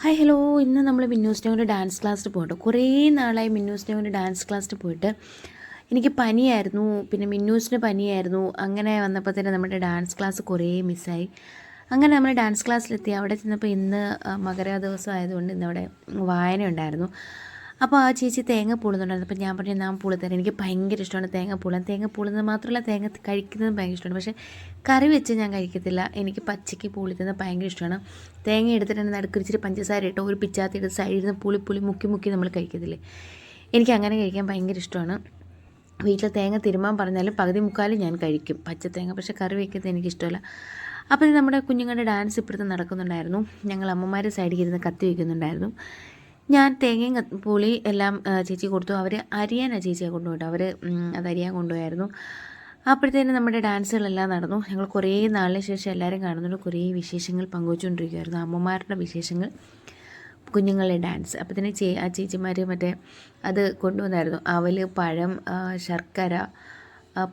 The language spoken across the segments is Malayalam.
ഹായ് ഹലോ ഇന്ന് നമ്മൾ മിന്നൂസിനെ ഡാൻസ് ക്ലാസ്സിൽ പോയിട്ട് കുറേ നാളായി മിന്നൂസിനെ ഡാൻസ് ക്ലാസ്സിൽ പോയിട്ട്. എനിക്ക് പനിയായിരുന്നു. പിന്നെ മിന്നൂസിന് പനിയായിരുന്നു. അങ്ങനെ വന്നപ്പോൾ തന്നെ നമ്മുടെ ഡാൻസ് ക്ലാസ് കുറേ മിസ്സായി അങ്ങനെ നമ്മൾ ഡാൻസ് ക്ലാസ്സിലെത്തി അവിടെ ചെന്നപ്പോൾ ഇന്ന് മകര ദിവസം ആയതുകൊണ്ട് ഇന്ന് അവിടെ വായന ഉണ്ടായിരുന്നു. അപ്പോൾ ആ ചേച്ചി തേങ്ങ പൂളുന്നുണ്ടായിരുന്നു. അപ്പോൾ ഞാൻ പറഞ്ഞു ഞാൻ പൂളത്തരാം എനിക്ക് ഭയങ്കര ഇഷ്ടമാണ് തേങ്ങ പൂളാൻ. തേങ്ങ പൂളുന്നത് മാത്രമല്ല തേങ്ങ കഴിക്കുന്നത് ഭയങ്കര ഇഷ്ടമാണ്. പക്ഷേ കറി വെച്ച് ഞാൻ കഴിക്കത്തില്ല. എനിക്ക് പച്ചയ്ക്ക് പൂളിത്തുന്നത് ഭയങ്കര ഇഷ്ടമാണ്. തേങ്ങ എടുത്തിട്ട് തന്നെ നടുക്ക് പഞ്ചസാര ഇട്ട് ഒരു പിച്ചാത്തി എടുത്ത് സൈഡിൽ നിന്ന് പുളി പുളി മുക്കി മുക്കി നമ്മൾ കഴിക്കത്തില്ലേ? എനിക്ക് അങ്ങനെ കഴിക്കാൻ ഭയങ്കര ഇഷ്ടമാണ്. വീട്ടിൽ തേങ്ങ തിരുമാൻ പറഞ്ഞാലും പകുതി മുക്കാലും ഞാൻ കഴിക്കും. പച്ച തേങ്ങ. പക്ഷേ കറി വയ്ക്കുന്നത് എനിക്കിഷ്ടമല്ല അപ്പോൾ നമ്മുടെ കുഞ്ഞുങ്ങളുടെ ഡാൻസ് ഇപ്പോഴത്തെ നടക്കുന്നുണ്ടായിരുന്നു. ഞങ്ങൾ അമ്മമാരെ സൈഡിൽ ഇരുന്ന് കത്തി വയ്ക്കുന്നുണ്ടായിരുന്നു ഞാൻ തേങ്ങയും പുളി എല്ലാം ചേച്ചി കൊടുത്തു. അവർ അരിയാനാണ് ചേച്ചിയെ കൊണ്ടുപോയിട്ട് അവർ അത് അരിയാൻ കൊണ്ടുപോയായിരുന്നു. അപ്പോഴത്തേനും നമ്മുടെ ഡാൻസുകളെല്ലാം നടന്നു. ഞങ്ങൾ കുറേ നാളിന് ശേഷം എല്ലാവരും കാണുന്നുണ്ട്. കുറേ വിശേഷങ്ങൾ പങ്കുവച്ചുകൊണ്ടിരിക്കുമായിരുന്നു അമ്മമാരുടെ വിശേഷങ്ങൾ കുഞ്ഞുങ്ങളുടെ ഡാൻസ്. അപ്പോൾ തന്നെ ചേ ആ ചേച്ചിമാർ മറ്റേ അത് കൊണ്ടുവന്നായിരുന്നു. അവൽ പഴം ശർക്കര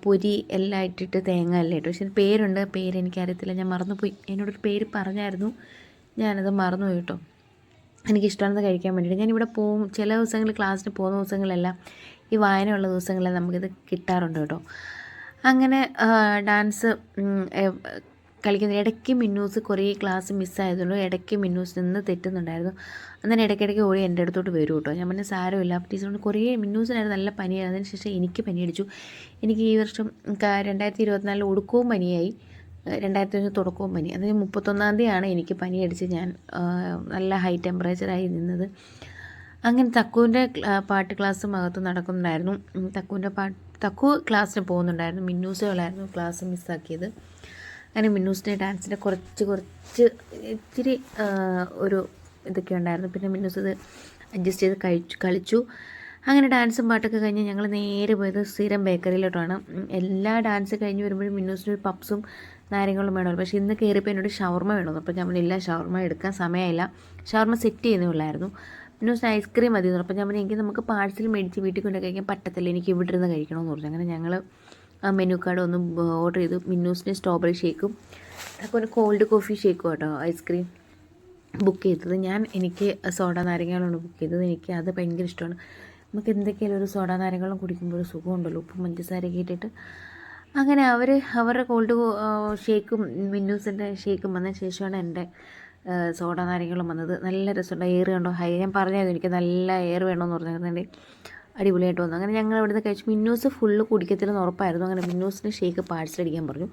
പൊരി എല്ലാം ഇട്ടിട്ട് തേങ്ങ എല്ലാം ഇട്ടു. പക്ഷേ പേരുണ്ട്. പേര് എനിക്കറിയത്തില്ല ഞാൻ മറന്നുപോയി. എന്നോടൊരു പേര് പറഞ്ഞായിരുന്നു. ഞാനത് മറന്നുപോയി കേട്ടോ. എനിക്കിഷ്ടമാണെന്ന് കഴിക്കാൻ വേണ്ടിയിട്ട്. ഞാനിവിടെ പോകും ചില ദിവസങ്ങളിൽ ക്ലാസ്സിന് പോകുന്ന ദിവസങ്ങളെല്ലാം ഈ വായനയുള്ള ദിവസങ്ങളിൽ നമുക്കിത് കിട്ടാറുണ്ട് കേട്ടോ. അങ്ങനെ ഡാൻസ് കളിക്കുന്ന ഇടയ്ക്ക് മിന്നൂസ് കുറേ ക്ലാസ് മിസ്സായതുകൊണ്ട് ഇടയ്ക്ക് മിന്നൂസ് നിന്ന് തെറ്റുന്നുണ്ടായിരുന്നു. അന്നേരം ഇടയ്ക്കിടയ്ക്ക് ഓടി എന്റെ അടുത്തോട്ട് വരും കേട്ടോ. ഞാൻ പറഞ്ഞ സാരമില്ല ടീച്ചറോട് കുറേ മിന്നൂസിനായിരുന്നു നല്ല പനിയായിരുന്നു. അതിന് ശേഷം എനിക്ക് പനി അടിച്ചു എനിക്ക് ഈ വർഷം രണ്ടായിരത്തി ഇരുപത്തിനാലിൽ ഒടുക്കവും പനിയായി. രണ്ടായിരത്തി അഞ്ച് തുടക്കവും പനി. അതിന് മുപ്പത്തൊന്നാം തീയതിയാണ് എനിക്ക് പനി അടിച്ച് ഞാൻ നല്ല ഹൈ ടെമ്പറേച്ചറായി നിന്നത്. അങ്ങനെ തക്കുവിന്റെ പാട്ട് ക്ലാസ് അകത്ത് നടക്കുന്നുണ്ടായിരുന്നു. തക്കുവിന്റെ പാട്ട് തക്കു ക്ലാസ്സിന് പോകുന്നുണ്ടായിരുന്നു. മിന്നൂസുകളായിരുന്നു ക്ലാസ് മിസ്സാക്കിയത് അങ്ങനെ മിന്നൂസിന്റെ ഡാൻസിന്റെ കുറച്ച് കുറച്ച് ഇത്തിരി ഒരു ഇതൊക്കെ ഉണ്ടായിരുന്നു. പിന്നെ മിന്നൂസ് ഇത് അഡ്ജസ്റ്റ് ചെയ്ത് കഴിച്ചു കളിച്ചു. അങ്ങനെ ഡാൻസും പാട്ടൊക്കെ കഴിഞ്ഞ് ഞങ്ങൾ നേരെ പോയത് സ്ഥിരം ബേക്കറിയിലോട്ടാണ്. എല്ലാ ഡാൻസ് കഴിഞ്ഞ് വരുമ്പോഴും മിന്നൂസിന് ഒരു പപ്സും നാരങ്ങളും വേണമല്ലോ പക്ഷേ ഇന്ന് കയറിയപ്പോൾ എന്നോട് ഷവർമ വേണമെന്ന് അപ്പോൾ ഇല്ല ഷവർമ എടുക്കാൻ സമയമില്ല. ഷവർമ സെറ്റ് ചെയ്യുന്നേ ഉള്ളായിരുന്നു. മിന്നൂസിന് ഐസ്ക്രീം മതി അപ്പോൾ ഞാൻ എനിക്ക് നമുക്ക് പാഴ്സൽ മേടിച്ച് വീട്ടിൽ കൊണ്ട് കഴിക്കാൻ പറ്റത്തില്ല. എനിക്ക് ഇവിടെ ഇരുന്ന് കഴിക്കണമെന്ന് പറഞ്ഞു. അങ്ങനെ ഞങ്ങൾ ആ മെനു കാർഡ് ഒന്ന് ഓർഡർ ചെയ്തു. മിന്നൂസിന് സ്ട്രോബെറി ഷേക്കും അതൊക്കെ ഒരു കോൾഡ് കോഫി ഷേക്കും കേട്ടോ ഐസ്ക്രീം ബുക്ക് ചെയ്തത്. ഞാൻ എനിക്ക് സോഡ നാരങ്ങകളാണ് ബുക്ക് ചെയ്തത്. എനിക്ക് അത് ഭയങ്കര ഇഷ്ടമാണ്. നമുക്ക് എന്തൊക്കെയാലും ഒരു സോഡ നാരങ്ങളും കുടിക്കുമ്പോൾ ഒരു സുഖമുണ്ടല്ലോ. ഉപ്പും പഞ്ചസാരയൊക്കെ ഇട്ടിട്ട് അങ്ങനെ അവർ അവരുടെ കോൾഡ് ഷേക്കും മിന്നൂസിന്റെ ഷേക്കും വന്ന ശേഷമാണ് എന്റെ സോഡ നാരങ്ങളും വന്നത്. നല്ല രസമുണ്ട്. എയർ കണ്ടോ? ഹൈ ഞാൻ പറഞ്ഞായിരുന്നു എനിക്ക് നല്ല എയർ വേണമെന്ന് പറഞ്ഞിരുന്നെങ്കിൽ അടിപൊളിയായിട്ട് വന്നു. അങ്ങനെ ഞങ്ങൾ ഇവിടുന്ന് കഴിച്ചു. മിന്നൂസ് ഫുള്ള് കുടിക്കത്തില്ലെന്ന് ഉറപ്പായിരുന്നു. അങ്ങനെ മിന്നൂസിന് ഷേക്ക് പാഴ്സൽ അടിക്കാൻ പറഞ്ഞു.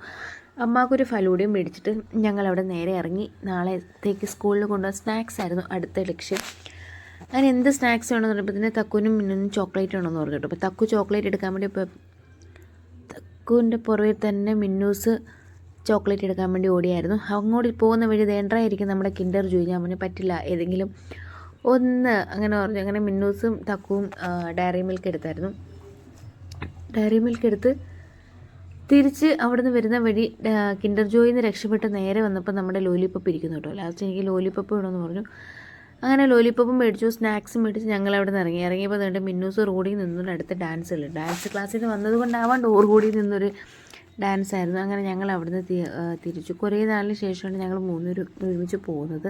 അമ്മാക്കൊരു ഫലൂടിയും മേടിച്ചിട്ട് ഞങ്ങളവിടെ നേരെ ഇറങ്ങി. നാളത്തേക്ക് സ്കൂളിൽ കൊണ്ടുപോകാൻ സ്നാക്സ് ആയിരുന്നു. അടുത്ത ലക്ഷ്യം. അങ്ങനെ എന്ത് സ്നാക്സ് വേണമെന്ന് പറഞ്ഞപ്പോൾ തന്നെ തക്കുവിനും മിന്നും ചോക്ലേറ്റ് വേണമെന്ന് പറഞ്ഞു കേട്ടോ അപ്പോൾ തക്കു ചോക്ലേറ്റ് എടുക്കാൻ വേണ്ടി ഇപ്പോൾ തക്കുവിന്റെ പുറകിൽ തന്നെ മിന്നൂസ് ചോക്ലേറ്റ് എടുക്കാൻ വേണ്ടി ഓടിയായിരുന്നു. അങ്ങോട്ട് പോകുന്ന വഴി ദേണ്ടായിരിക്കും നമ്മുടെ കിൻഡർ ജോയി ഞാൻ പറഞ്ഞു പറ്റില്ല. ഏതെങ്കിലും ഒന്ന് അങ്ങനെ പറഞ്ഞു. അങ്ങനെ മിന്നൂസും തക്കുവും ഡയറി മിൽക്ക് എടുത്തായിരുന്നു. ഡയറി മിൽക്ക് എടുത്ത് തിരിച്ച് അവിടുന്ന് വരുന്ന വഴി കിൻഡർ ജോയിൽ നിന്ന് രക്ഷപ്പെട്ട് നേരെ വന്നപ്പോൾ നമ്മുടെ ലോലിപ്പപ്പ് ഇരിക്കുന്നു കേട്ടോ. ലാസ്റ്റ് എനിക്ക് ലോലിപ്പപ്പ് വേണമെന്ന് പറഞ്ഞു. അങ്ങനെ ലോലിപ്പപ്പും മേടിച്ചു സ്നാക്സും മേടിച്ച് ഞങ്ങൾ അവിടെ നിന്ന് ഇറങ്ങി. ഇറങ്ങിയപ്പോൾ എന്നിട്ട് മിന്നൂസ് റോഡിൽ നിന്നുകൊണ്ട് അടുത്ത് ഡാൻസ് ഉള്ളു ഡാൻസ് ക്ലാസ്സിൽ നിന്ന് വന്നത് കൊണ്ടാവാണ്ട് ഓർ കൂടി നിന്നൊരു ഡാൻസ് ആയിരുന്നു. അങ്ങനെ ഞങ്ങൾ അവിടുന്ന് നിന്ന് തിരിച്ചു. കുറേ നാളിന് ശേഷമാണ് ഞങ്ങൾ മൂന്നൂരും ഒരുമിച്ച് പോകുന്നത്.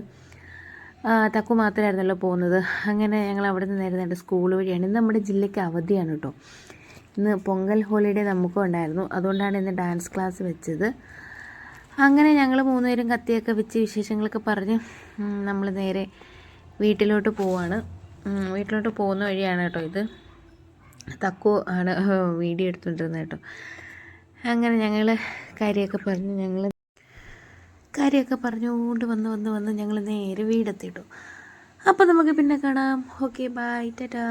തക്കു മാത്രമായിരുന്നല്ലോ പോകുന്നത്. അങ്ങനെ ഞങ്ങൾ അവിടെ നിന്ന് നേരെ നേരെ സ്കൂൾ വഴിയാണ്. ഇന്ന് നമ്മുടെ ജില്ലയ്ക്ക് അവധിയാണ് കേട്ടോ ഇന്ന് പൊങ്കൽ ഹോളിഡേ നമുക്കും ഉണ്ടായിരുന്നു. അതുകൊണ്ടാണ് ഇന്ന് ഡാൻസ് ക്ലാസ് വെച്ചത്. അങ്ങനെ ഞങ്ങൾ മൂന്നുപേരും കത്തിയൊക്കെ വെച്ച് വിശേഷങ്ങളൊക്കെ പറഞ്ഞ് നമ്മൾ നേരെ വീട്ടിലോട്ട് പോവാണ്. വീട്ടിലോട്ട് പോകുന്ന വഴിയാണ് കേട്ടോ ഇത്. തക്കു ആണ് വീഡിയോ എടുത്തുകൊണ്ടിരുന്നത് കേട്ടോ. അങ്ങനെ ഞങ്ങൾ കാര്യമൊക്കെ പറഞ്ഞ് ഞങ്ങൾ കാര്യമൊക്കെ പറഞ്ഞുകൊണ്ട് വന്ന് വന്ന് വന്ന് ഞങ്ങൾ നേരെ വീടെത്തിയിട്ടു. അപ്പോൾ നമുക്ക് പിന്നെ കാണാം. Okay bye Tata